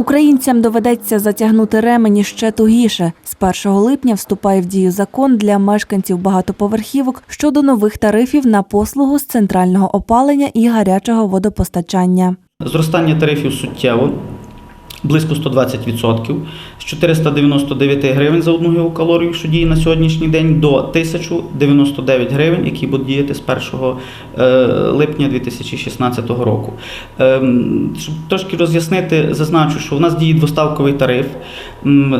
Українцям доведеться затягнути ремені ще тугіше. З 1 липня вступає в дію закон для мешканців багатоповерхівок щодо нових тарифів на послугу з центрального опалення і гарячого водопостачання. Зростання тарифів суттєво, близько 120%, з 499 гривень за одну гігакалорію, що діє на сьогоднішній день, до 1099 гривень, які будуть діяти з 1 е, липня 2016 року. Ем, Щоб трошки роз'яснити, зазначу, що в нас діє двоставковий тариф.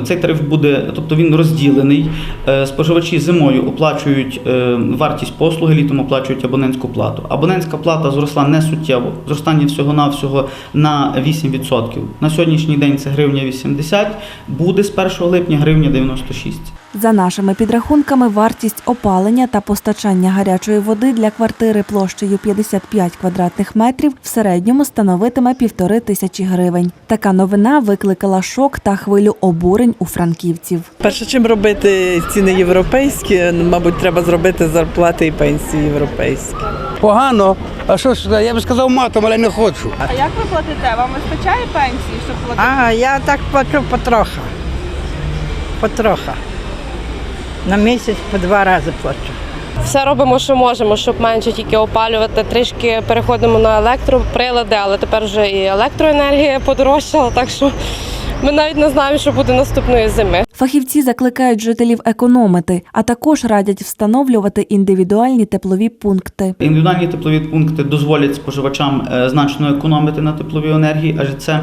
Цей тариф буде, тобто він розділений. Е, Споживачі зимою оплачують е, вартість послуги, літом оплачують абонентську плату. Абонентська плата зросла не суттєво, зростання всього-навсього на 8%. На сьогоднішній день це гривня 80, буде з 1 липня гривня 96. За нашими підрахунками, вартість опалення та постачання гарячої води для квартири площею 55 квадратних метрів в середньому становитиме півтори тисячі гривень. Така новина викликала шок та хвилю обурень у франківців. Перше, чим робити ціни європейські, ну, мабуть, треба зробити зарплати і пенсії європейські. Погано. А що ж, я б сказав матом, але не хочу. А як ви платите? Вам вистачає пенсії, щоб платити? А, я так плачу потроха. Потроха. На місяць по два рази плачу. Все робимо, що можемо, щоб менше тільки опалювати. Трішки переходимо на електроприлади, але тепер вже і електроенергія подорожчала, так що ми навіть не знаємо, що буде наступної зими. Фахівці закликають жителів економити, а також радять встановлювати індивідуальні теплові пункти. Індивідуальні теплові пункти дозволять споживачам е, значно економити на тепловій енергії, адже це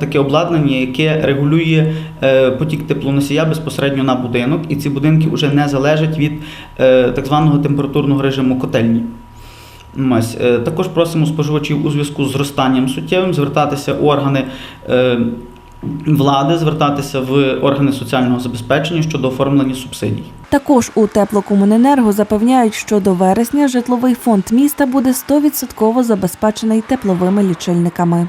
таке обладнання, яке регулює е, потік теплоносія безпосередньо на будинок, і ці будинки вже не залежать від е, так званого температурного режиму котельні. Також просимо споживачів у зв'язку з зростанням суттєвим звертатися у органи влади, звертатися в органи соціального забезпечення щодо оформлення субсидій. Також у теплокомуненерго запевняють, що до вересня житловий фонд міста буде 100% забезпечений тепловими лічильниками.